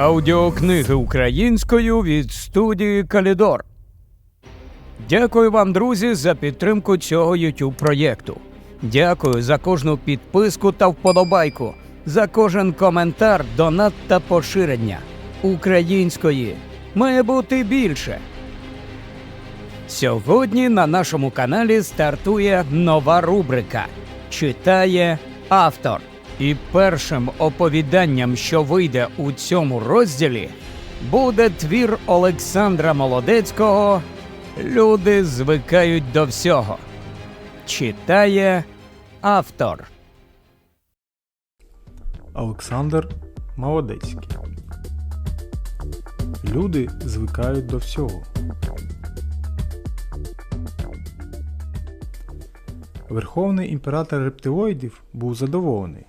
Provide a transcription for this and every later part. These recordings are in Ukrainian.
Аудіокниги українською від студії Калідор. Дякую вам, друзі, за підтримку цього YouTube проєкту. Дякую за кожну підписку та вподобайку, за кожен коментар, донат та поширення. Української має бути більше. Сьогодні на нашому каналі стартує нова рубрика Читає автор. І першим оповіданням, що вийде у цьому розділі, буде твір Олександра Молодецького Люди звикають до всього. Читає автор. Олександр Молодецький. Люди звикають до всього. Верховний імператор рептилоїдів був задоволений.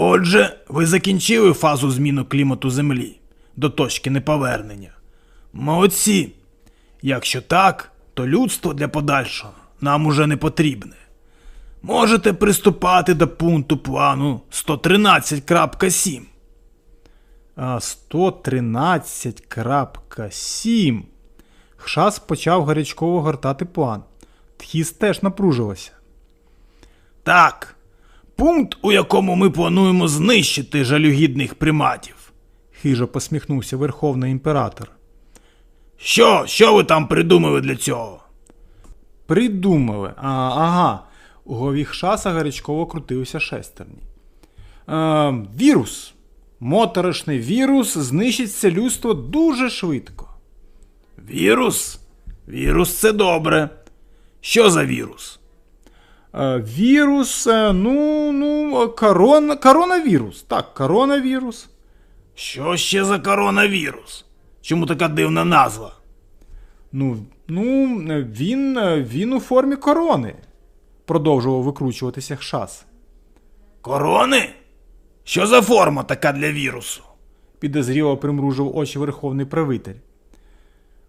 Отже, ви закінчили фазу зміну клімату Землі до точки неповернення. Молодці. Якщо так, то людство для подальшого нам уже не потрібне. Можете приступати до пункту плану 113.7. А 113.7. Хшас почав гарячково гортати план. Тхіс теж напружилася. Так, пункт, у якому ми плануємо знищити жалюгідних приматів. Хижо посміхнувся Верховний імператор. Що, що ви там придумали для цього? Придумали. А, ага. У голові Хшаса гарячково крутилися шестерні. Е, вірус. Моторошний вірус знищить це людство дуже швидко. Вірус? Вірус це добре. Що за вірус? Е, вірус, е, ну, ну, е, корона, коронавірус. Так, коронавірус. Що ще за коронавірус? Чому така дивна назва? Ну, ну, він, він у формі корони. Продовжував викручуватися Хшас. Корони? Що за форма така для вірусу? Підозріло примружив очі верховний правитель.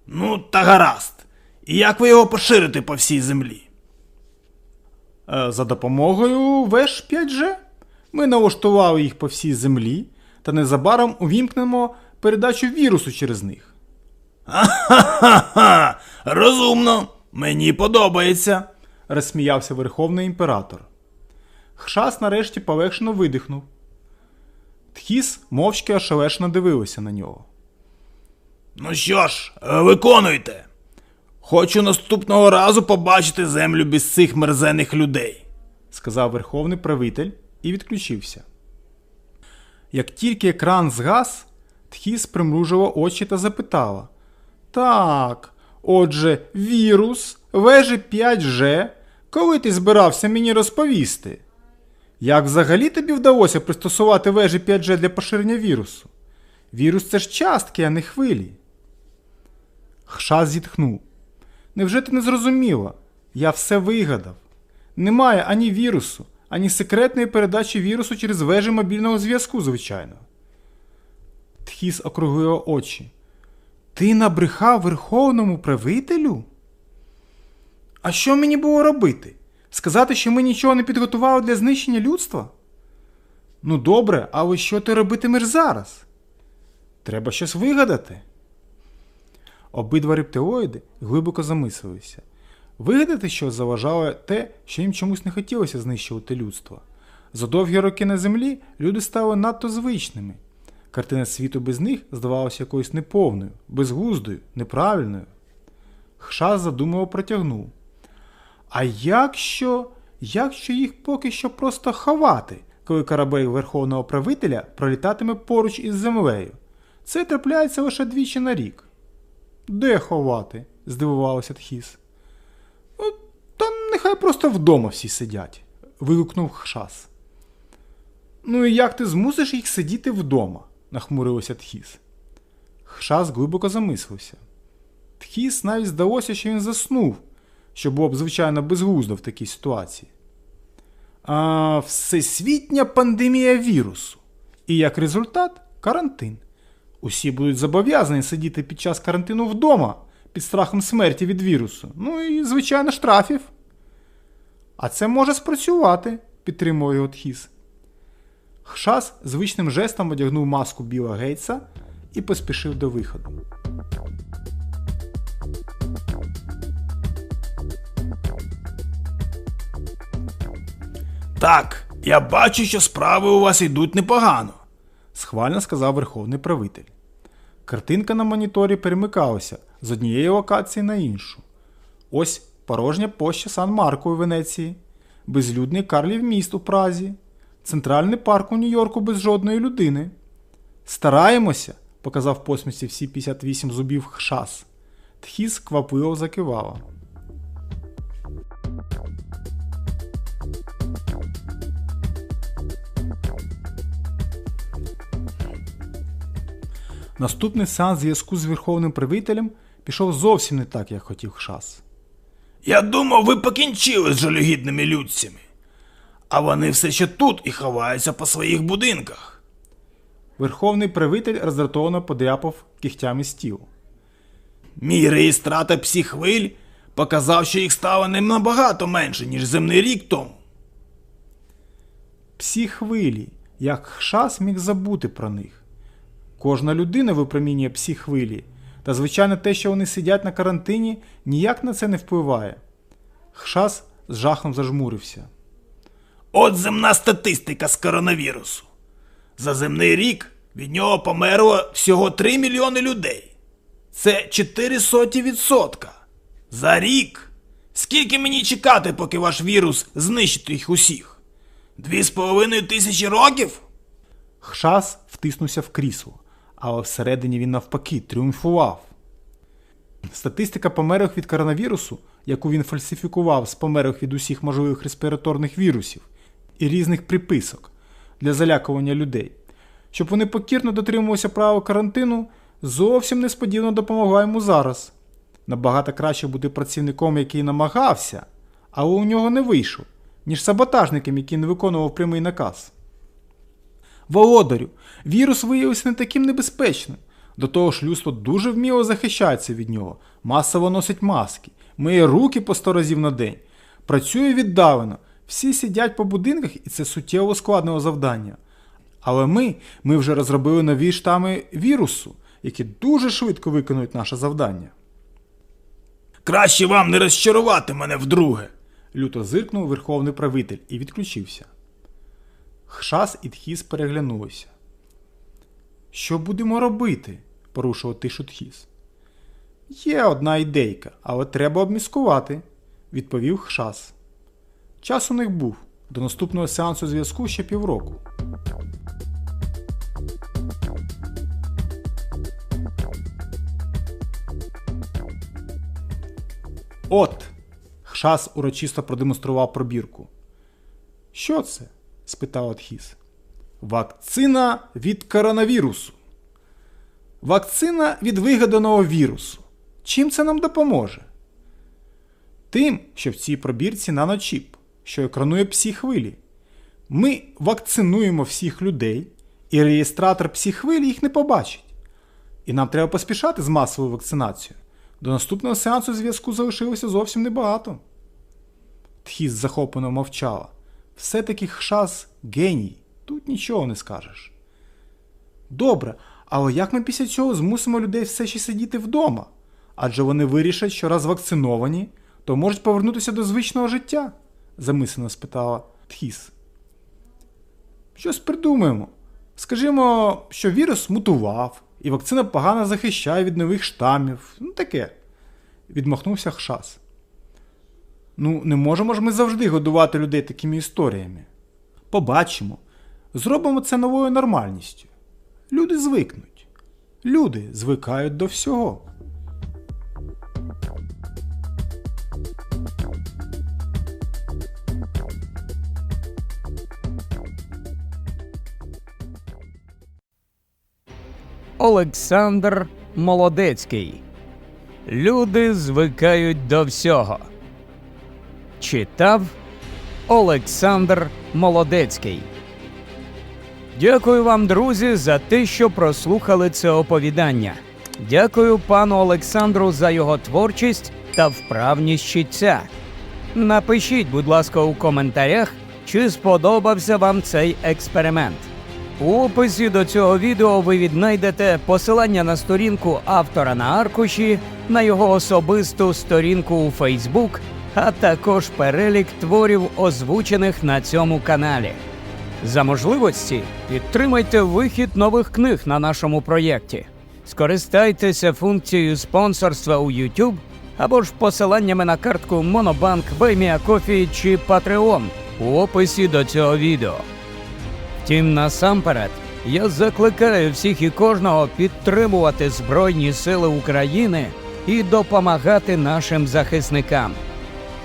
Ну, та гаразд. І як ви його поширите по всій землі? Е, За допомогою веш 5G ми налаштували їх по всій землі та незабаром увімкнемо передачу вірусу через них. Ха-ха! Розумно. Мені подобається. розсміявся Верховний імператор. Хшас нарешті полегшено видихнув. Тхіс мовчки ошелешно дивилися на нього. Ну що ж, виконуйте. Хочу наступного разу побачити землю без цих мерзених людей. сказав верховний правитель і відключився. Як тільки екран згас, Тхіс примружила очі та запитала: Так, отже, вірус, вежі 5G, коли ти збирався мені розповісти? Як взагалі тобі вдалося пристосувати вежі 5G для поширення вірусу? Вірус це ж частки, а не хвилі. Хшас зітхнув. Невже ти не зрозуміла? Я все вигадав. Немає ані вірусу, ані секретної передачі вірусу через вежі мобільного зв'язку, звичайно. Тхіс округлила очі. Ти набрехав верховному правителю? А що мені було робити? Сказати, що ми нічого не підготували для знищення людства? Ну добре, але що ти робитимеш зараз? Треба щось вигадати. Обидва рептилоїди глибоко замислилися. Вигадати що заважало те, що їм чомусь не хотілося знищувати людство. За довгі роки на землі люди стали надто звичними. Картина світу без них здавалася якоюсь неповною, безглуздою, неправильною. Хшас задумливо протягнув. А якщо, якщо їх поки що просто ховати, коли корабель верховного правителя пролітатиме поруч із землею? Це трапляється лише двічі на рік. Де ховати? здивувався Тхіс. «Ну, Та нехай просто вдома всі сидять, вигукнув Хшас. Ну і як ти змусиш їх сидіти вдома? нахмурився Тхіс. Хшас глибоко замислився. Тхіс навіть здалося, що він заснув, що було б звичайно безглуздо в такій ситуації. А всесвітня пандемія вірусу. І як результат карантин. Усі будуть зобов'язані сидіти під час карантину вдома під страхом смерті від вірусу. Ну і, звичайно, штрафів. А це може спрацювати, підтримував його Тхіс. Хшас звичним жестом одягнув маску Біла Гейтса і поспішив до виходу. Так, я бачу, що справи у вас йдуть непогано. Схвально сказав верховний правитель. Картинка на моніторі перемикалася з однієї локації на іншу. Ось порожня площа Сан Марко у Венеції, безлюдний Карлів міст у Празі, центральний парк у Нью-Йорку без жодної людини. Стараємося, показав в посмішці всі 58 зубів хшас. Тхіс квапливо закивала. Наступний сеанс зв'язку з верховним правителем пішов зовсім не так, як хотів Хшас. Я думав, ви покінчили з жалюгідними людцями. А вони все ще тут і ховаються по своїх будинках. Верховний правитель роздратовано подряпав кігтями стіл. Мій реєстратор психвиль показав, що їх стало не набагато менше, ніж земний рік тому. Псі хвилі, як Хшас міг забути про них. Кожна людина випромінює псі хвилі, та звичайно те, що вони сидять на карантині, ніяк на це не впливає. Хшас з жахом зажмурився. От земна статистика з коронавірусу. За земний рік від нього померло всього 3 мільйони людей. Це 4 соті відсотка. За рік. Скільки мені чекати, поки ваш вірус знищить їх усіх? Дві з половиною тисячі років? Хшас втиснувся в крісло, але всередині він навпаки тріумфував. Статистика померлих від коронавірусу, яку він фальсифікував з померлих від усіх можливих респіраторних вірусів і різних приписок для залякування людей, щоб вони покірно дотримувалися правил карантину, зовсім несподівано допомогла йому зараз. Набагато краще бути працівником, який намагався, але у нього не вийшов, ніж саботажником, який не виконував прямий наказ. Володарю, вірус виявився не таким небезпечним. До того ж, людство дуже вміло захищається від нього, масово носить маски, миє руки по 100 разів на день, працює віддалено, всі сидять по будинках і це суттєво складного завдання. Але ми, ми вже розробили нові штами вірусу, які дуже швидко виконують наше завдання. Краще вам не розчарувати мене вдруге. Люто зиркнув верховний правитель і відключився. Хшас і Тхіс переглянулися. Що будемо робити? порушував тишу Тхіс. Є одна ідейка, але треба обміскувати, відповів Хшас. Час у них був. До наступного сеансу зв'язку ще півроку. От. Хшас урочисто продемонстрував пробірку. Що це? Спитав Атхіс. Вакцина від коронавірусу. Вакцина від вигаданого вірусу. Чим це нам допоможе? Тим, що в цій пробірці наночіп, що екранує псі хвилі. Ми вакцинуємо всіх людей, і реєстратор псі хвилі їх не побачить. І нам треба поспішати з масовою вакцинацією. До наступного сеансу зв'язку залишилося зовсім небагато. Тхіс захоплено мовчала. Все-таки Хшас геній, тут нічого не скажеш. Добре, але як ми після цього змусимо людей все ще сидіти вдома? Адже вони вирішать, що раз вакциновані, то можуть повернутися до звичного життя? замислено спитала Тхіс. Щось придумаємо. Скажімо, що вірус мутував, і вакцина погано захищає від нових штамів. Ну таке. Відмахнувся Хшас. Ну, не можемо ж ми завжди годувати людей такими історіями. Побачимо. Зробимо це новою нормальністю. Люди звикнуть. Люди звикають до всього. Олександр Молодецький. Люди звикають до всього. Читав Олександр Молодецький. Дякую вам, друзі, за те, що прослухали це оповідання. Дякую пану Олександру за його творчість та вправність читця. Напишіть, будь ласка, у коментарях, чи сподобався вам цей експеримент. У описі до цього відео ви віднайдете посилання на сторінку автора на аркуші, на його особисту сторінку у Фейсбук, а також перелік творів, озвучених на цьому каналі. За можливості підтримайте вихід нових книг на нашому проєкті. Скористайтеся функцією спонсорства у YouTube або ж посиланнями на картку Monobank, BuyMeACoffee чи Patreon у описі до цього відео. Втім, насамперед, я закликаю всіх і кожного підтримувати Збройні Сили України і допомагати нашим захисникам.